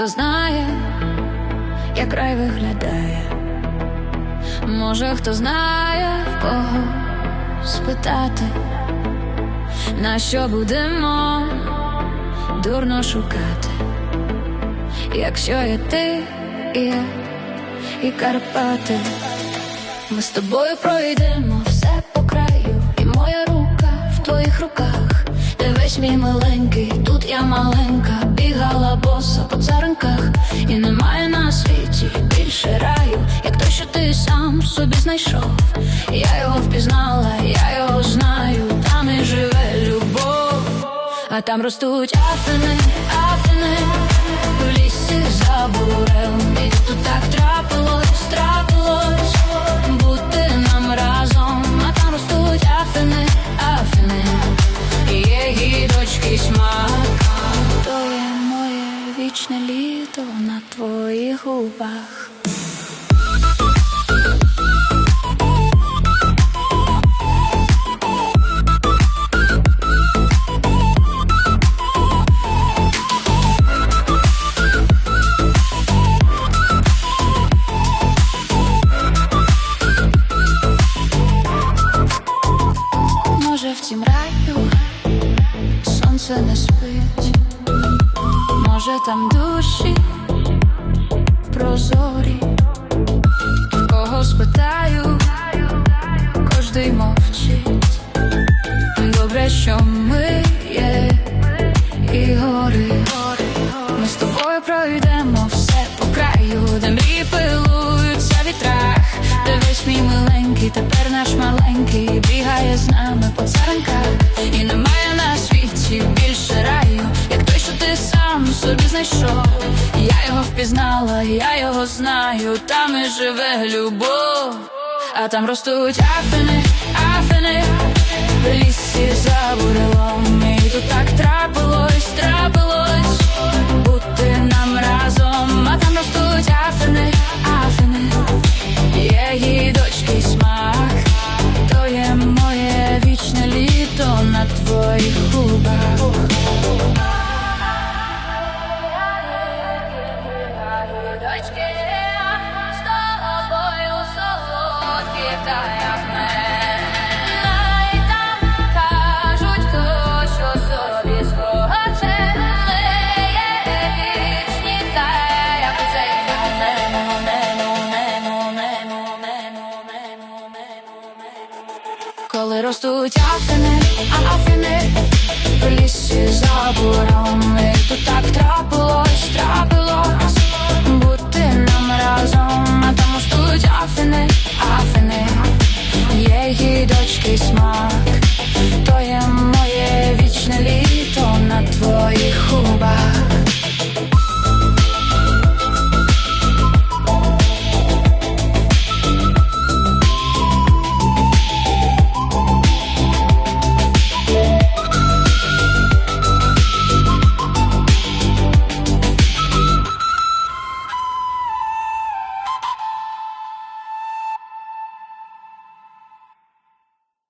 хто знає, як рай виглядає. Може, хто знає, в кого спитати, на що будемо дурно шукати, якщо є ти і я, і Карпати, ми з тобою пройдемо все по краю, і моя рука в твоїх руках, дивись, мій миленький, тут я маленька, боса по царинках, і немає на світі більше раю, як той, що ти сам собі знайшов. Я його впізнала, я його знаю, там і живе любов, а там ростуть афини, афини, вічне літо на твоїх губах. Може, в тім раю не спить, може там душі прозорі, кого спитаю, кожний мовчить. Добре, що ми є і гори. Ми з тобою пройдемо все по краю, де мрії пилуються вітрах. Дивись, мій миленький, тепер наш маленький бігає з нами по царинках. Знайшов. Я його впізнала, я його знаю, там і живе любов, а там ростуть афини, афини, в лісі за бурелом. Коли ростуть афини, афини, в лісі заборони, тут Geschmack.